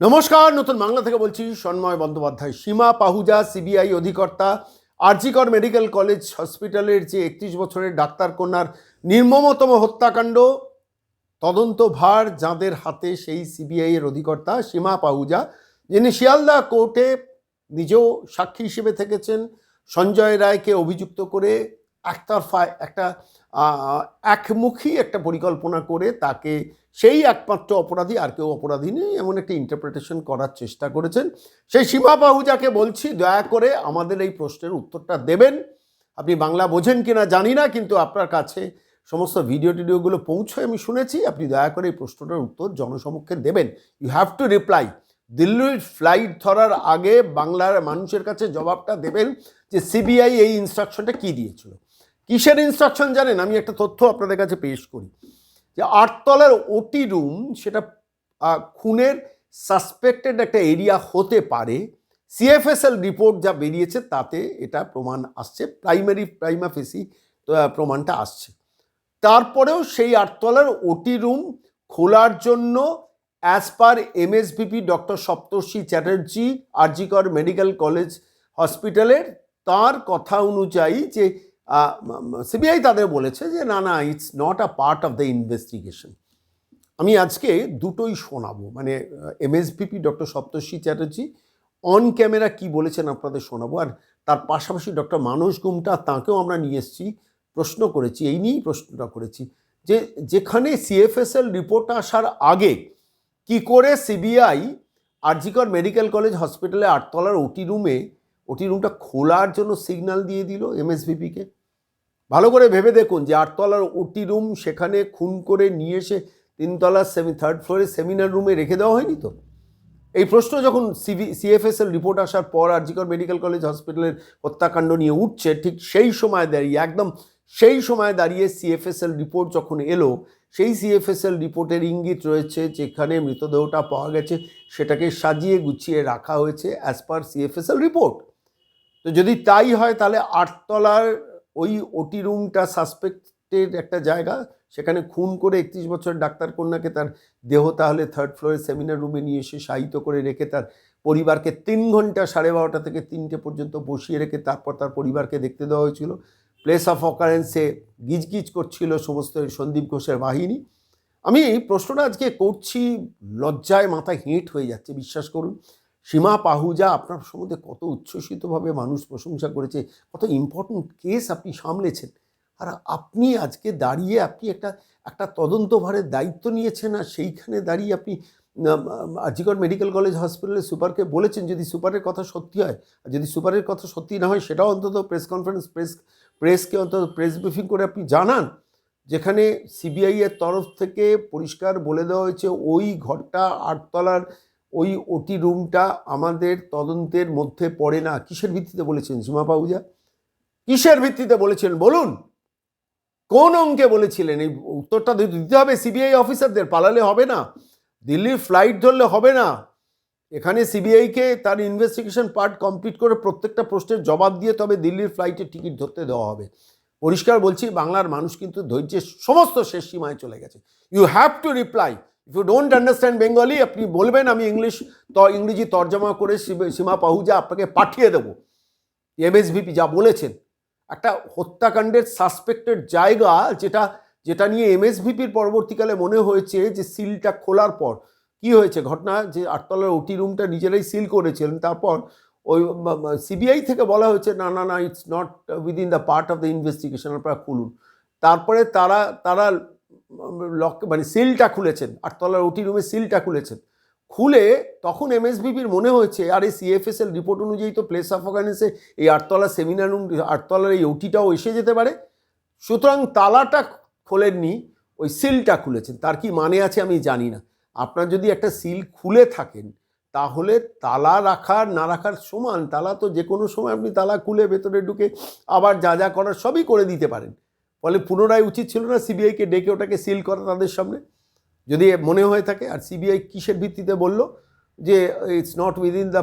নমস্কার, নতুন বাংলা থেকে বলছি সন্ময় বন্দ্যোপাধ্যায়। সীমা পাহুজা, সিবিআই অধিকর্তা, আরজিকর মেডিকেল কলেজ হসপিটালের যে একত্রিশ বছরের ডাক্তার কন্যার নির্মমতম হত্যাকাণ্ড, তদন্ত ভার যাঁদের হাতে সেই সিবিআই এর অধিকর্তা সীমা পাহুজা, যিনি শিয়ালদা কোর্টে নিজেও সাক্ষী হিসেবে থেকেছেন, সঞ্জয় রায়কে অভিযুক্ত করে একতরফা একটা একমুখী একটা পরিকল্পনা করে তাকে সেই একমাত্র অপরাধী আর কেউ অপরাধী নেই, এমন একটা ইন্টারপ্রিটেশন করার চেষ্টা করেছেন। সেই সীমা বাহুজাকে বলছি, দয়া করে আমাদের এই প্রশ্নের উত্তরটা দেবেন। আপনি বাংলা বোঝেন কিনা জানি না, কিন্তু আপনার কাছে সমস্ত ভিডিও টিডিওগুলো পৌঁছয় আমি শুনেছি। আপনি দয়া করে এই প্রশ্নটার উত্তর জনসমক্ষে দেবেন। ইউ হ্যাভ টু রিপ্লাই দিল্লির ফ্লাইট ধরার আগে বাংলার মানুষের কাছে জবাবটা দেবেন যে সিবিআই এই ইনস্ট্রাকশনটা কী দিয়েছিল? কিসের ইনস্ট্রাকশন জানেন? আমি একটা তথ্য আপনাদের কাছে পেশ করি। যে আটতলার ওটি রুম সেটা খুনের সাসপেক্টেড একটা এরিয়া হতে পারে। সিএফএসএল রিপোর্ট যা বেরিয়েছে তাতে এটা প্রমাণ আসছে। প্রাইমারি প্রাইমা ফেসি প্রমাণটা আসছে। তারপরেও সেই আটতলার ওটি রুম খোলার জন্য as per MSVP doctor Saptarshi Chatterjee RG Kar medical college হসপিটালের তার কথা অনুযায়ী যে সিবিআই তাদের বলেছে যে, না না it's not a part of the investigation আমি আজকে দুটোই শোনাবো। মানে MSVP doctor Saptarshi Chatterjee on camera কি বলেছেন আপনাদের শোনাবো। আর তার পাশাপাশি ডক্টর মানস গুমটা তাকেও আমরা নিয়ে এসেছি, প্রশ্ন করেছি, এই নিয়েই প্রশ্নটা করেছি যে, যেখানে সিএফএসএল রিপোর্ট আসার আগে কি করে সিবিআই আরজিকর মেডিকেল কলেজ হসপিটালে আটতলার ওটি রুমে ওটি রুমটা খোলার জন্য সিগন্যাল দিয়ে দিল এমএসভিপিকে ভালো করে ভেবে দেখুন যে আটতলার ওটি রুম সেখানে খুন করে নিয়ে এসে তিনতলার সেমি থার্ড ফ্লোরে সেমিনার রুমে রেখে দেওয়া হয়নি তো? এই প্রশ্ন যখন সিভি সিএফএসএল রিপোর্ট আসার পর আরজিকর মেডিকেল কলেজ হসপিটালের হত্যাকাণ্ড নিয়ে উঠছে, ঠিক সেই সময় দাঁড়িয়ে, একদম সেই সময় দাঁড়িয়ে সিএফএসএল রিপোর্ট যখন এলো, সেই সিএফএসএল রিপোর্টের ইঙ্গিত রয়েছে যেখানে মৃতদেহটা পাওয়া গেছে, সেটাকে সাজিয়ে গুছিয়ে রাখা হয়েছে অ্যাজ পার সিএফএসএল রিপোর্ট তো যদি তাই হয়, তাহলে আটতলার ওই ওটি রুমটা সাসপেক্টেড একটা জায়গা, সেখানে খুন করে একত্রিশ বছর ডাক্তার কন্যাকে তার দেহ তাহলে থার্ড ফ্লোরে সেমিনার রুমে নিয়ে এসে শায়িত করে রেখে তার পরিবারকে তিন ঘণ্টা সাড়ে বারোটা থেকে তিনটে পর্যন্ত বসিয়ে রেখে তারপর তার পরিবারকে দেখতে দেওয়া হয়েছিল। প্লেস অফ অকারেন্সে গিজগিজ করছিল সমস্ত সন্দীপ ঘোষের বাহিনী। আমি এই প্রশ্নটা আজকে করছি, লজ্জায় মাথা হেঁট হয়ে যাচ্ছে, বিশ্বাস করুন। সীমা পাহুজা আপনার সম্বন্ধে কত উচ্ছ্বসিতভাবে মানুষ প্রশংসা করেছে, কত ইম্পর্ট্যান্ট কেস আপনি সামলেছেন। আর আপনি আজকে দাঁড়িয়ে আপনি একটা একটা তদন্তভারের দায়িত্ব নিয়েছেন আর সেইখানে দাঁড়িয়ে আপনি আজিগড় মেডিকেল কলেজ হসপিটালের সুপারকে বলেছেন, যদি সুপারের কথা সত্যি হয়, আর যদি সুপারের কথা সত্যি না হয়, সেটাও অন্তত প্রেস কনফারেন্স প্রেস প্রেসকে অন্তত প্রেস ব্রিফিং করে আপনি জানান। যেখানে সিবিআই এর তরফ থেকে পরিষ্কার বলে দেওয়া হয়েছে, ওই ঘরটা আটতলার ওই ওটি রুমটা আমাদের তদন্তের মধ্যে পড়ে না। কিসের ভিত্তিতে বলেছেন সীমা পাহুজা? কিসের ভিত্তিতে বলেছেন? বলুন। কোন অঙ্কে বলেছিলেন? এই উত্তরটা দিতে হবে সিবিআই অফিসারদের, পালালে হবে না। দিল্লির ফ্লাইট ধরলে হবে না। এখানে সিবিআইকে তার ইনভেস্টিগেশন পার্ট কমপ্লিট করে প্রত্যেকটা প্রশ্নের জবাব দিয়ে তবে দিল্লির ফ্লাইটে টিকিট ধরতে দেওয়া হবে। পরিষ্কার বলছি, বাংলার মানুষ কিন্তু ধৈর্যের সমস্ত শেষ সীমায় চলে গেছে। You have to reply if you don't understand Bengali আপনি বলবেন, আমি ইংলিশ ইংরেজি তর্জমা করে সীমা- সীমা পাহুজা আপনাকে পাঠিয়ে দেবো। এমএসভিপি যা বলেছেন। একটা হত্যাকাণ্ডের সাসপেক্টেড জায়গা যেটা যেটা নিয়ে এমএসভিপির পরবর্তীকালে মনে হয়েছে যে সিলটা খোলার পর। কি হয়েছে ঘটনা? যে আটতলার ওটি রুমটা নিজেরাই সিল করেছিলেন। তারপর ওই সিবিআই থেকে বলা হয়েছে, না না না it's not within the part of the investigation আপনারা খুলুন। তারপরে তারা তারা লক মানে সিলটা খুলেছেন, আটতলার ওটি রুমে সিলটা খুলেছেন। খুলে তখন এমএসবিপির মনে হয়েছে, আর এই সিএফএসএল রিপোর্ট অনুযায়ী তো প্লেস অফ অর্গানিসে এই আটতলা সেমিনার রুম আটতলার এই ওটিটাও এসে যেতে পারে। সুতরাং তালাটা খোলেননি, ওই সিলটা খুলেছেন। তার কি মানে আছে আমি জানি না। আপনার যদি একটা সিল খুলে থাকেন, তাহলে তালা রাখার, না রাখার সমান, তালা তো যে কোনো সময় আপনি তালা খুলে ভেতরে ঢুকে আবার যা যা করার সবই করে দিতে পারেন। ফলে পুনরায় উচিত ছিল না সিবিআইকে ডেকে ওটাকে সিল করা তাদের সামনে। যদি মনে হয়ে থাকে, আর সিবিআই কিসের ভিত্তিতে বলল যে it's not within the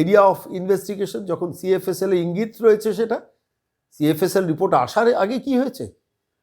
area of investigation যখন সিএফএসএল ইঙ্গিত রয়েছে সেটা সিএফএসএল রিপোর্ট আসার আগে কি হয়েছে?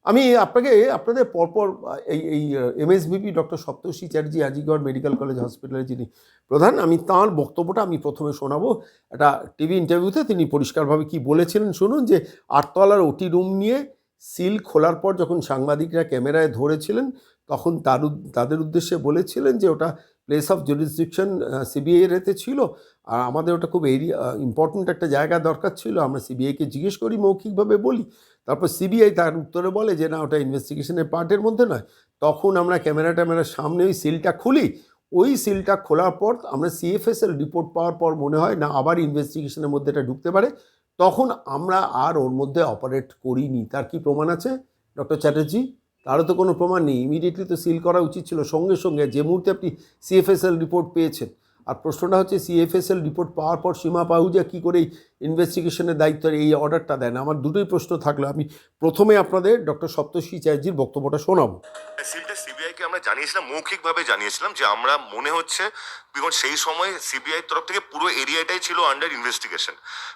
আমি আপনাকে, আপনাদের পরপর এই এই MSVP doctor Saptarshi Chatterjee, RG Kar medical college হসপিটালের যিনি প্রধান, আমি তাঁর বক্তব্যটা আমি প্রথমে শোনাবো। একটা টিভি ইন্টারভিউতে তিনি পরিষ্কারভাবে কি বলেছিলেন, শুনুন যে, আটতলার ওটি রুম নিয়ে সিল খোলার পর যখন সাংবাদিকরা ক্যামেরায় ধরেছিলেন, তখন তার তাদের উদ্দেশ্যে বলেছিলেন যে ওটা প্লেস অফ জুরিসডিকশন সিবিআই এর এতে ছিল। আর আমাদের ওটা খুব এরিয়া ইম্পর্ট্যান্ট একটা জায়গা দরকার ছিল। আমরা সিবিআইকে জিজ্ঞেস করি, মৌখিকভাবে বলি। তারপর সিবিআই তার উত্তরে বলে যে, না, ওটা ইনভেস্টিগেশনের পার্টের মধ্যে নয়। তখন আমরা ক্যামেরা ট্যামেরার সামনে ওই সিলটা খুলি। ওই সিলটা খোলার পর আমরা সিএফএসএল রিপোর্ট পাওয়ার পর মনে হয় না আবার ইনভেস্টিগেশনের মধ্যে এটা ঢুকতে পারে। তখন আমরা আর ওর মধ্যে অপারেট করিনি। তার কি প্রমাণ আছে? ডক্টর চ্যাটার্জি তারও তো কোনো প্রমাণ নেই। ইমিডিয়েটলি তো সিল করা উচিত ছিল। সঙ্গে সঙ্গে যে মুহূর্তে আপনি সিএফএসএল রিপোর্ট পেয়েছেন, আর প্রশ্নটা হচ্ছে সিএফএসএল রিপোর্ট পাওয়ার পর সীমা পাহুজা কী করে ইনভেস্টিগেশনের দায়িত্বের এই অর্ডারটা দেন? আমার দুটোই প্রশ্ন থাকল। আমি প্রথমে আপনাদের ডক্টর সপ্তর্ষি চ্যাটার্জির বক্তব্যটা শোনাবো। সিবিআইকে আমরা জানিয়েছিলাম, মৌখিকভাবে জানিয়েছিলাম যে আমরা মনে হচ্ছে বিকজ সেই সময় সিবিআই তরফ থেকে পুরো এরিয়াটাই ছিল আন্ডার ইনভেস্টিগেশন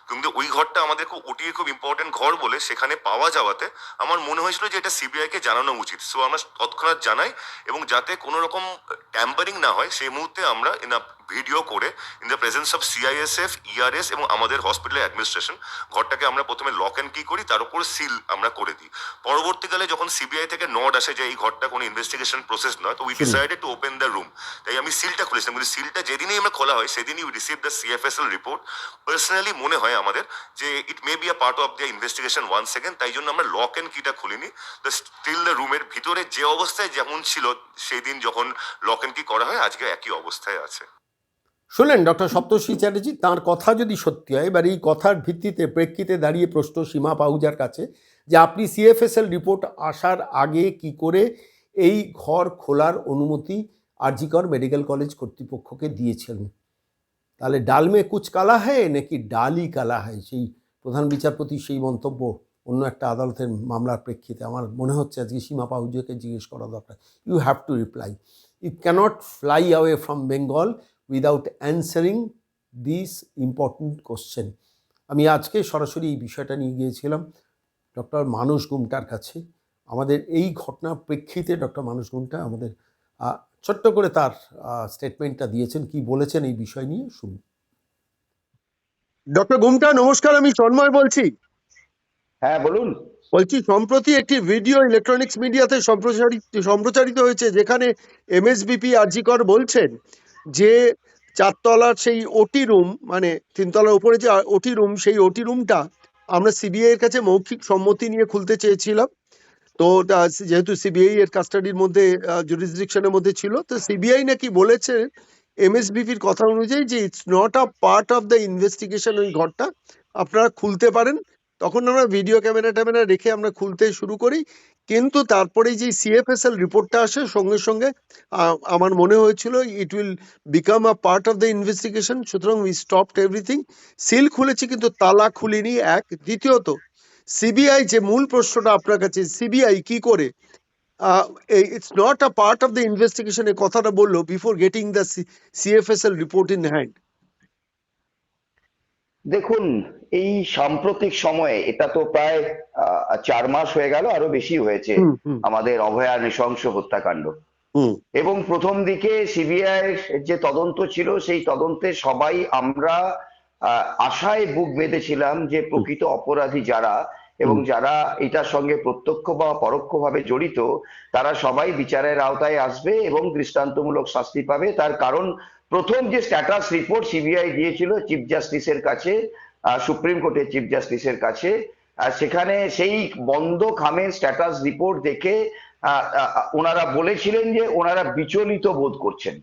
কিন্তু ওই ঘরটা আমাদের খুব ওটিয়ে খুব ইম্পর্টেন্ট ঘর বলে সেখানে পাওয়া যাওয়াতে আমার মনে হয়েছিল যে এটা সিবিআইকে জানানো উচিত। সো আমরা তৎক্ষণাৎ জানাই এবং যাতে কোনো রকম ট্যাম্পারিং না হয়, সেই মুহূর্তে আমরা ইন ভিডিও করে in the presence of CISF ERS এবং আমাদের হসপিটালের অ্যাডমিনিস্ট্রেশন ঘরটাকে আমরা প্রথমে লক অ্যান্ড কি করি, তার উপর সিল আমরা করে দিই। পরবর্তীকালে যখন সিবিআই থেকে নড আসে যে এই ঘরটা কোনো ইনভেস্টিগেশন প্রসেস নয় তো we decided to open the room তাই আমি সিলটা খুলেছিলাম কিন্তু সিলটা যেদিনই আমরা খোলা হয় সেদিনই we receive the CFSL report personally মনে হয় আমাদের যে it may be a part of the investigation one second তাই জন্য আমরা লক অ্যান্ড কিটা খুলিনি। দ্য স্টিল দ্য রুমের ভিতরে যে অবস্থায় যেমন ছিল সেই দিন যখন লক অ্যান্ড কি করা হয় আজকে একই অবস্থায় আছে। শুনলেন ডক্টর সপ্তর্ষি চ্যাটার্জি তাঁর কথা যদি সত্যি হয় এবার এই কথার ভিত্তিতে প্রেক্ষিতে দাঁড়িয়ে প্রশ্ন সীমা পাহুজার কাছে যে আপনি সিএফএসএল রিপোর্ট আসার আগে কি করে এই ঘর খোলার অনুমতি আরজিকর মেডিকেল কলেজ কর্তৃপক্ষকে দিয়েছিলেন তাহলে ডালমে কুচ কালা হয় নাকি ডালই কালা হয় সেই প্রধান বিচারপতি সেই মন্তব্য অন্য একটা আদালতের মামলার প্রেক্ষিতে আমার মনে হচ্ছে আজকে সীমা পাহুজাকে জিজ্ঞেস করা দরকার। You have to reply you cannot fly away from Bengal without answering this important question আমি আজকে সরাসরি এই বিষয়টা নিয়ে গিয়েছিলাম। ডক্টর মানস গুমটার কাছে। আমাদের এই ঘটনার প্রেক্ষিতে ডক্টর মানুষ গুমটা আমাদের ছোট্ট করে তার স্টেটমেন্টটা দিয়েছেন কি বলেছেন এই বিষয় নিয়ে শুনুন। ডক্টর গুমটা নমস্কার আমি তন্ময় বলছি। হ্যাঁ বলুন। বলছি সম্প্রতি একটি ভিডিও ইলেকট্রনিক্স মিডিয়াতে সম্প্রচারিত সম্প্রচারিত হয়েছে যেখানে এমএসবিপি আরজিকর বলছেন যে চারতলার সেই ওটি রুম মানে তিনতলার উপরে যে ওটি রুম সেই ওটি রুমটা আমরা সিবিআই এর কাছে মৌখিক সম্মতি নিয়ে খুলতে চেয়েছিলাম। তো যেহেতু সিবিআই এর কাস্টাডির মধ্যে জুরিসডিকশনের মধ্যে ছিল, তো সিবিআই নাকি বলেছে এমএসবিপির কথা অনুযায়ী যে it's not a part of the investigation ওই ঘরটা, আপনারা খুলতে পারেন। তখন আমরা ভিডিও ক্যামেরা ট্যামেরা রেখে আমরা খুলতে শুরু করি। কিন্তু তারপরেই যে সিএফএসএল রিপোর্টটা আসে, সঙ্গে সঙ্গে আমার মনে হয়েছিল it will become a part of the investigation সুতরাং উই স্টপড এভরিথিং সিল খুলেছি, কিন্তু তালা খুলিনি, এক। দ্বিতীয়ত সিবিআই যে মূল প্রশ্নটা আপনার কাছে সিবিআই কি করে? It's not a part of the investigation এ কথাটা বলল before getting the CFSL report in hand দেখুন এই সাম্প্রতিক সময়ে এটা তো প্রায় চার মাস হয়ে গেল আরও বেশি হয়েছে আমাদের অভয়া নৃশংস হত্যাকাণ্ড। এবং প্রথম দিকে সিবিআই যে তদন্ত ছিল সেই তদন্তে সবাই আমরা আশায় বুক বেঁধেছিলাম যে প্রকৃত অপরাধী যারা এবং যারা এটার সঙ্গে প্রত্যক্ষ বা পরোক্ষভাবে জড়িত তারা সবাই বিচারের আওতায় আসবে এবং দৃষ্টান্তমূলক শাস্তি পাবে। তার কারণ প্রথম যে স্ট্যাটাস রিপোর্ট সিবিআই দিয়েছিল চিফ জাস্টিসের কাছে সুপ্রিম কোর্টের চিফ জাস্টিসের কাছে সেখানে সেই বন্ধ খামের স্ট্যাটাস রিপোর্ট দেখে ওনারা বলেছিলেন যে ওনারা বিচলিত বোধ করছেন।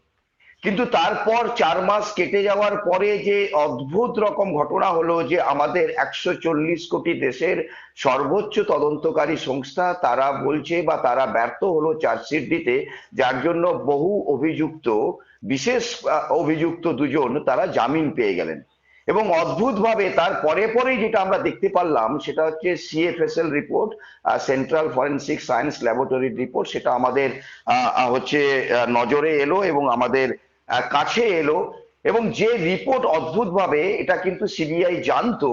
কিন্তু তারপর চার মাস কেটে যাওয়ার পরে যে অদ্ভুত রকম ঘটনা হলো যে আমাদের একশো চল্লিশ কোটি দেশের সর্বোচ্চ তদন্তকারী সংস্থা, তারা বলছে বা তারা ব্যর্থ হলো চার্জশিট দিতে, যার জন্য বহু অভিযুক্ত, বিশেষ অভিযুক্ত দুজন তারা জামিন পেয়ে গেলেন। এবং অদ্ভুতভাবে তার পরে পরেই যেটা আমরা দেখতে পারলাম, সেটা হচ্ছে CFSL report central forensic science ল্যাবরেটরির report সেটা আমাদের হচ্ছে নজরে এলো এবং আমাদের কাছে এলো এবং যে রিপোর্ট অদ্ভুতভাবে এটা কিন্তু সিবিআই জানতো,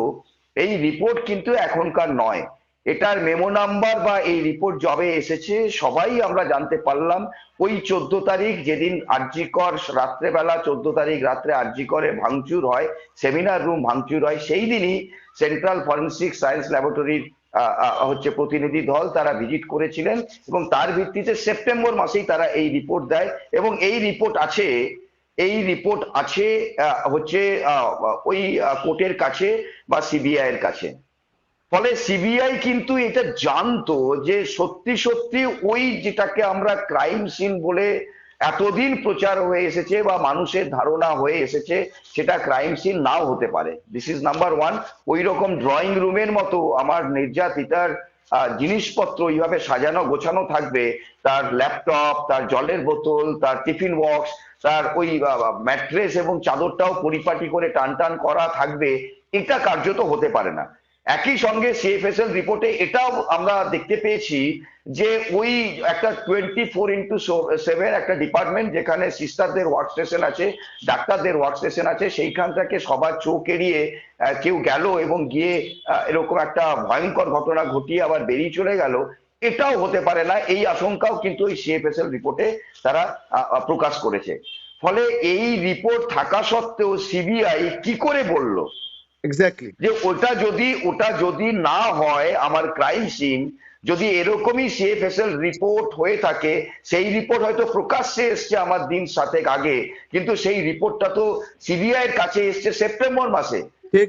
এই রিপোর্ট কিন্তু এখনকার নয়। এটার মেমো নাম্বার বা এই রিপোর্ট জবে এসেছে, সবাই আমরা জানতে পারলাম। ওই চোদ্দ তারিখ যেদিন আরজিকর রাত্রেবেলা, চোদ্দ তারিখ রাত্রে আরজিকরে ভাঙচুর হয় সেমিনার রুম ভাঙচুর হয়, সেই দিনই সেন্ট্রাল ফরেন্সিক সায়েন্স ল্যাবরেটরির হচ্ছে প্রতিনিধি দল তারা ভিজিট করেছিলেন এবং তার ভিত্তিতে সেপ্টেম্বর মাসেই তারা এই রিপোর্ট দেয় এবং এই রিপোর্ট আছে এই রিপোর্ট আছে হচ্ছে ওই কোর্টের কাছে বা সিবিআই এর কাছে। ফলে সিবিআই কিন্তু এটা জানতো যে সত্যি সত্যি ওই যেটাকে আমরা ক্রাইম সিন বলে এতদিন প্রচার হয়ে এসেছে বা মানুষের ধারণা হয়ে এসেছে, সেটা ক্রাইম সিন নাও হতে পারে। দিস ইজ নাম্বার ওয়ান ওই রকম ড্রয়িং রুমের মতো আমার নির্যাতিতার জিনিসপত্র এইভাবে সাজানো গোছানো থাকবে। তার ল্যাপটপ তার জলের বোতল, তার টিফিন বক্স তার ওই ম্যাট্রেস এবং চাদরটাও পরিপাটি করে টান টান করা থাকবে, এটা কার্যত হতে পারে না। একই সঙ্গে সিএফএসএল রিপোর্টে এটাও আমরা দেখতে পেয়েছি যে ওই একটা টোয়েন্টি ফোর ইন্টু সেভেন একটা ডিপার্টমেন্ট যেখানে সিস্টারদের ওয়ার্ক স্টেশন আছে, ডাক্তারদের ওয়ার্ক স্টেশন আছে সেইখান থেকে সবার চোখ এড়িয়ে কেউ গেল এবং গিয়ে এরকম একটা ভয়ঙ্কর ঘটনা ঘটিয়ে আবার বেরিয়ে চলে গেল এটাও হতে পারে না এই আশঙ্কাও কিন্তু ওই সিএফএসএল রিপোর্টে তারা প্রকাশ করেছে। ফলে এই রিপোর্ট থাকা সত্ত্বেও সিবিআই কি করে বলল? এক্স্যাক্টলি যে ওটা যদি ওটা যদি না হয় আমার ক্রাইম সিন যদি এরকমই সিএফএসএল রিপোর্ট হয়ে থাকে সেই রিপোর্ট হয়তো প্রকাশ্যে এসছে আমার দিন সাতেক আগে কিন্তু সেই রিপোর্টটা তো সিবিআই এর কাছে এসছে সেপ্টেম্বর মাসে।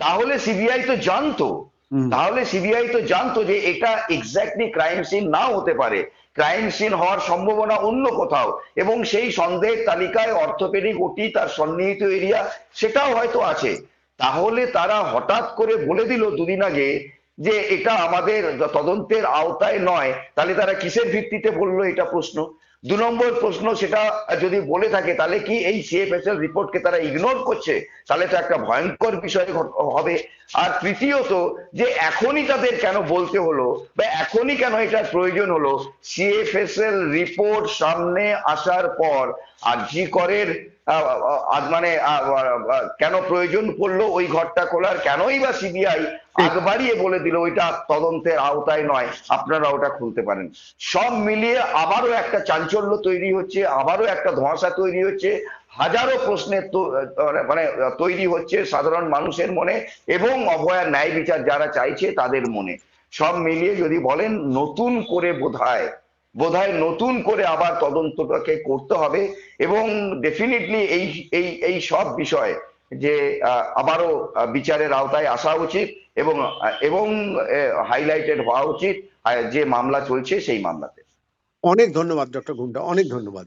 তাহলে সিবিআই তো জানতো। তাহলে সিবিআই তো জানতো যে এটা এক্স্যাক্টলি ক্রাইম সিন নাও হতে পারে। ক্রাইম সিন হওয়ার সম্ভাবনা অন্য কোথাও এবং সেই সন্দেহের তালিকায় অর্থোপেডিক ওটি তার সন্নিহিত এরিয়া সেটাও হয়তো আছে। তাহলে তারা হঠাৎ করে বলে দিল দুদিন আগে যে এটা আমাদের তদন্তের আওতায় নয়। তাহলে তারা কিসের ভিত্তিতে বলল এটা প্রশ্ন? দু নম্বর প্রশ্ন সেটা যদি বলে থাকে, তাহলে কি এই সিএফএসএল রিপোর্টকে তারা ইগনোর করছে? তাহলে তো একটা ভয়ঙ্কর বিষয় হবে। আর তৃতীয়ত, যে এখনই তাদের কেন বলতে হলো বা এখনই কেন এটার প্রয়োজন হলো সিএফএসএল রিপোর্ট সামনে আসার পর আর জি করের মানে কেন প্রয়োজন পড়ল ওই ঘরটা খোলার? কেনই বা সিবিআই আগ বাড়িয়ে বলে দিল ওইটা তদন্তের আওতায় নয় আপনারা ওটা খুলতে পারেন। সব মিলিয়ে আবারও একটা চাঞ্চল্য তৈরি হচ্ছে, আবারও একটা ধোঁয়াশা তৈরি হচ্ছে, হাজারো প্রশ্নের মানে তৈরি হচ্ছে সাধারণ মানুষের মনে এবং অভয়ার ন্যায় বিচার যারা চাইছে তাদের মনে। সব মিলিয়ে যদি বলেন নতুন করে বোধহয় বোধহয় নতুন করে আবার তদন্তটাকে করতে হবে এবং ডেফিনেটলি এই এই এই সব বিষয় যে আবারও বিচারের আওতায় আসা উচিত এবং এবং হাইলাইটেড হওয়া উচিত যে মামলা চলছে সেই মামলাতে। অনেক ধন্যবাদ ডক্টর ঘুমটা অনেক ধন্যবাদ।